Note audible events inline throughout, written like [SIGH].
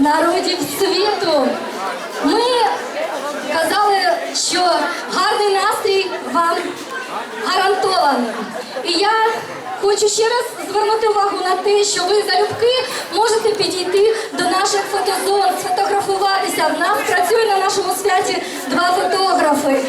народів світу. Ми казали, що гарний настрій вам гарантований. І я хочу ще раз звернути увагу на те, що ви залюбки можете підійти до наших фотозон, сфотографуватися. В нас працює на нашому святі два фотографи.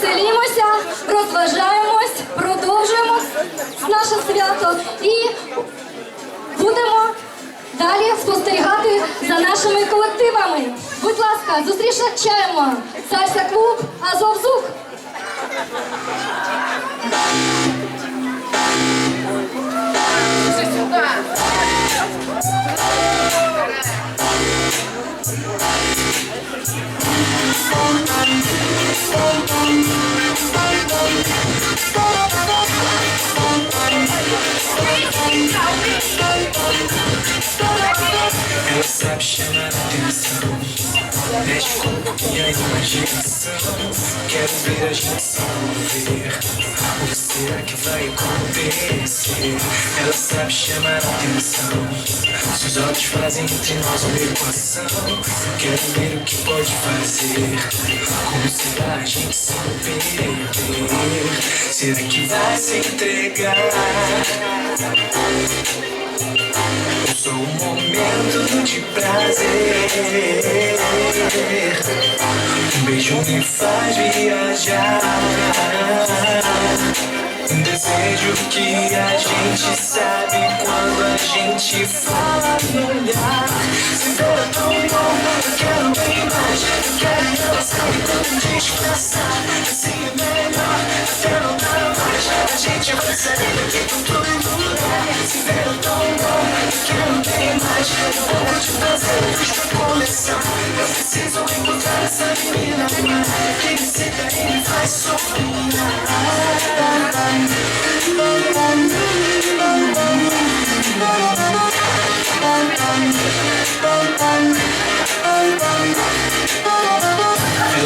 Веселімося, розважаємось, продовжуємо наше свято і будемо далі спостерігати за нашими колективами. Будь ласка, зустрічаємо сальса клуб Азовзук. Ela sabe chamar atenção Mexe com minha imaginação Quero ver a gente se envolver O será que vai acontecer? Ela sabe chamar atenção Seus olhos fazem entre nós uma equação Quero ver o que pode fazer Como será a gente se perder? Será que vai se entregar? Só um momento de prazer. Um beijo me faz viajar. Um desejo que a gente sabe quando a gente fala no olhar. Se é tão bom, quero bem mais. Quero enquanto descansar. Assim Feel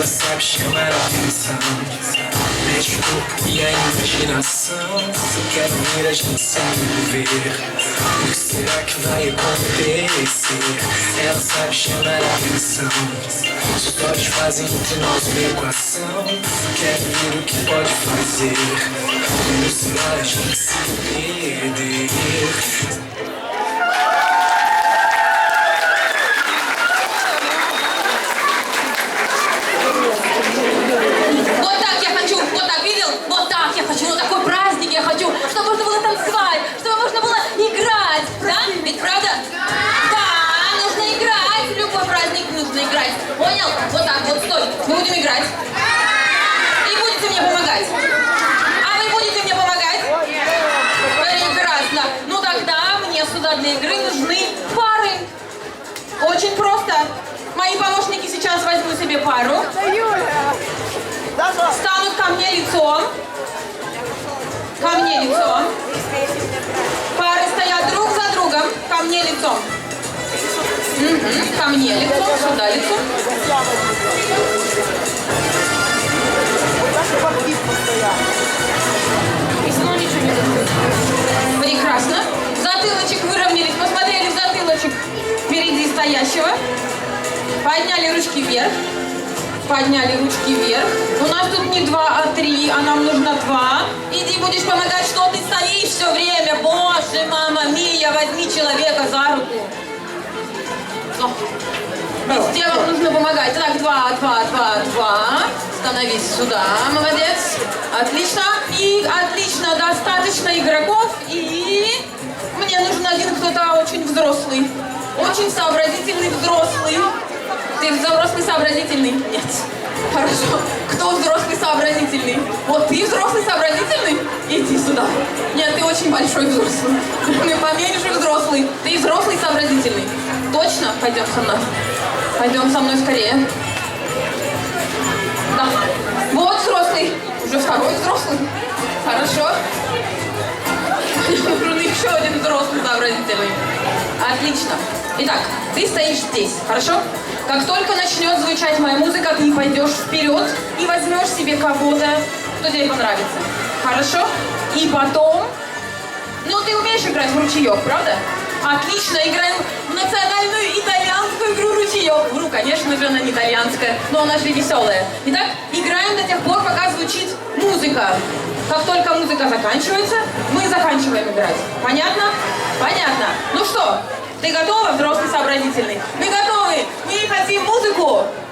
a slap, shake a rat off in the sound corpo e a imaginação Quero ver a gente se envolver O que será que vai acontecer? Ela sabe chamar a atenção Seus olhos fazem entre nós uma equação Quero ver o que pode fazer Como será a gente se perder? Вот такой праздник я хочу, чтобы можно было танцевать, чтобы можно было играть, да? Ведь правда? Да, нужно играть, в любой праздник нужно играть. Понял? Вот так вот, стой, мы будем играть. И будете мне помогать. А вы будете мне помогать? Прекрасно. Ну тогда мне сюда для игры нужны пары. Очень просто. Мои помощники сейчас возьмут себе пару. Станут ко мне лицом. Ко мне лицом. Пары стоят друг за другом. Ко мне лицом. Мгм, Ко мне лицом, сюда лицом. Подняли ручки вверх. У нас тут не два, а три, а нам нужно два. Иди будешь помогать, что ты стоишь все время. Боже, мама Мия, возьми человека за руку. Везде вам нужно помогать. Так, два, два, два, два. Становись сюда, молодец. Отлично. И отлично, достаточно игроков. И мне нужен один кто-то очень взрослый. Очень сообразительный взрослый. Ты взрослый сообразительный? Нет. Хорошо. Кто взрослый сообразительный? Вот ты взрослый сообразительный? Иди сюда. Нет, ты очень большой взрослый. [LAUGHS] Ты поменьше взрослый. Ты взрослый сообразительный. Точно? Пойдем со мной. Пойдем со мной скорее. Да. Вот взрослый. Уже второй взрослый. Хорошо. [LAUGHS] Нужен еще один взрослый сообразительный. Отлично. Итак, ты стоишь здесь, хорошо? Как только начнет звучать моя музыка, ты пойдешь вперед и возьмешь себе кого-то, кто тебе понравится. Хорошо? И потом... Ну, ты умеешь играть в ручеек, правда? Отлично, играем в национальную итальянскую игру ручеек. Вру, конечно же, она не итальянская, но она же веселая. Итак, играем до тех пор, пока звучит музыка. Как только музыка заканчивается, мы заканчиваем играть. Понятно? Понятно. Ну что, ты готова, взрослый сообразительный? Мы готовы. Alguém vai músico?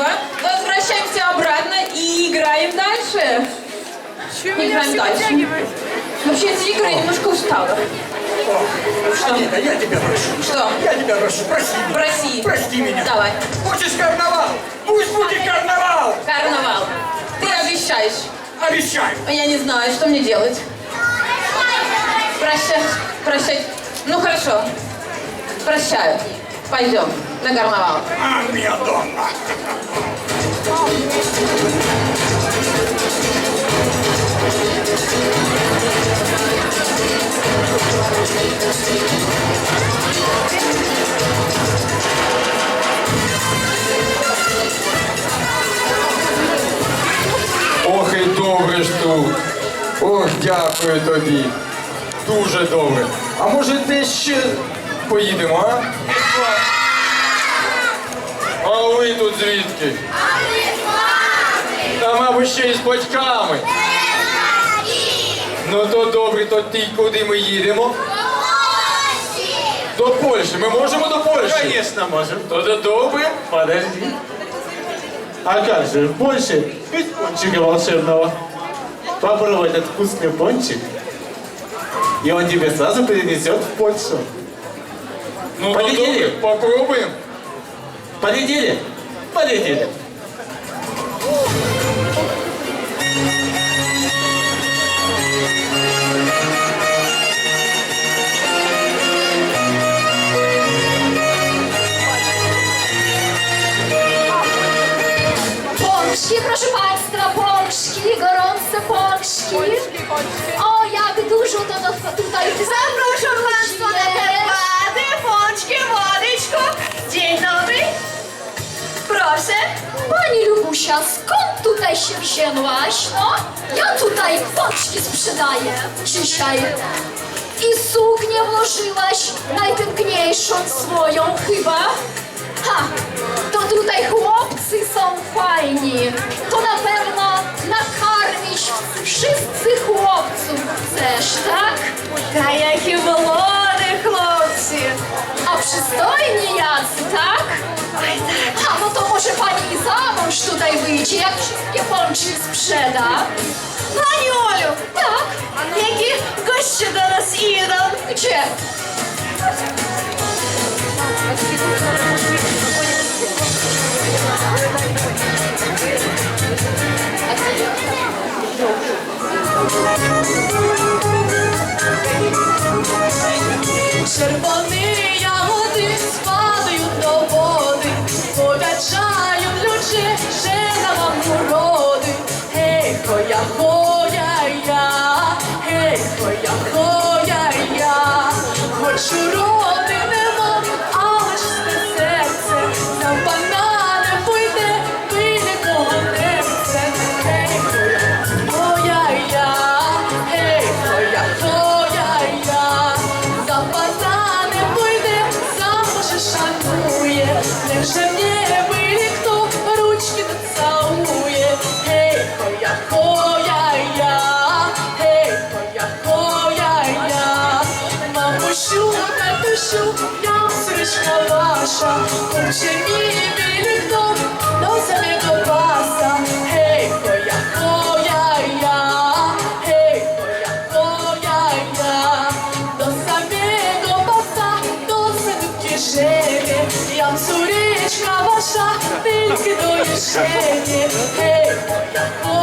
Спасибо. Возвращаемся обратно и играем дальше. Играем дальше. Вообще, эти игры я немножко устала. Что? Анита, я тебя прошу. Что? Я тебя прошу, прости меня. Проси. Прости меня. Давай. Хочешь карнавал? Пусть будет карнавал! Карнавал. Ты обещаешь. Обещаю. А Я не знаю, что мне делать. Прощай. Прощай. Ну хорошо. Прощаю. Пойдем на карнавал. А, мия донна. Ох і добре ж тут. Ох, дякую тобі. Дуже добре. А може ти ще поїдемо, а? А ви тут звідки? Та, мабуть, ще й з батьками. Ну то добре, то ти куди ми їдемо? До Польщі. Ми можемо до Польщі? Конечно, можем. То то добре. Подожди. А как же, в Польше ведь пончика волшебного. Попробуй этот вкусный пончик, и он тебя сразу перенесет в Польшу. Ну то Полетіли? Полетели? Полетели. Pączki, proszę Państwa, pączki, gorące pączki. O, jak dużo to do, tutaj Zapraszam Państwa na herbatę, pączki, wodyczku. Dzień dobry. Proszę. Pani Lubusia, skąd tutaj się wzięłaś? No, ja tutaj pączki sprzedaję dzisiaj. I suknię włożyłaś, najpiękniejszą swoją chyba. Ha, to tutaj chłopcy są fajni. To na pewno nakarmić wszyscy chłopców chcesz, tak? Та які володи, хлопці. A przystojni jacy, tak? sprzeda. Pani Olu! Tak? Jaki goście do nas idą? Gdzie? Czerwony should always Hey, boy, boy.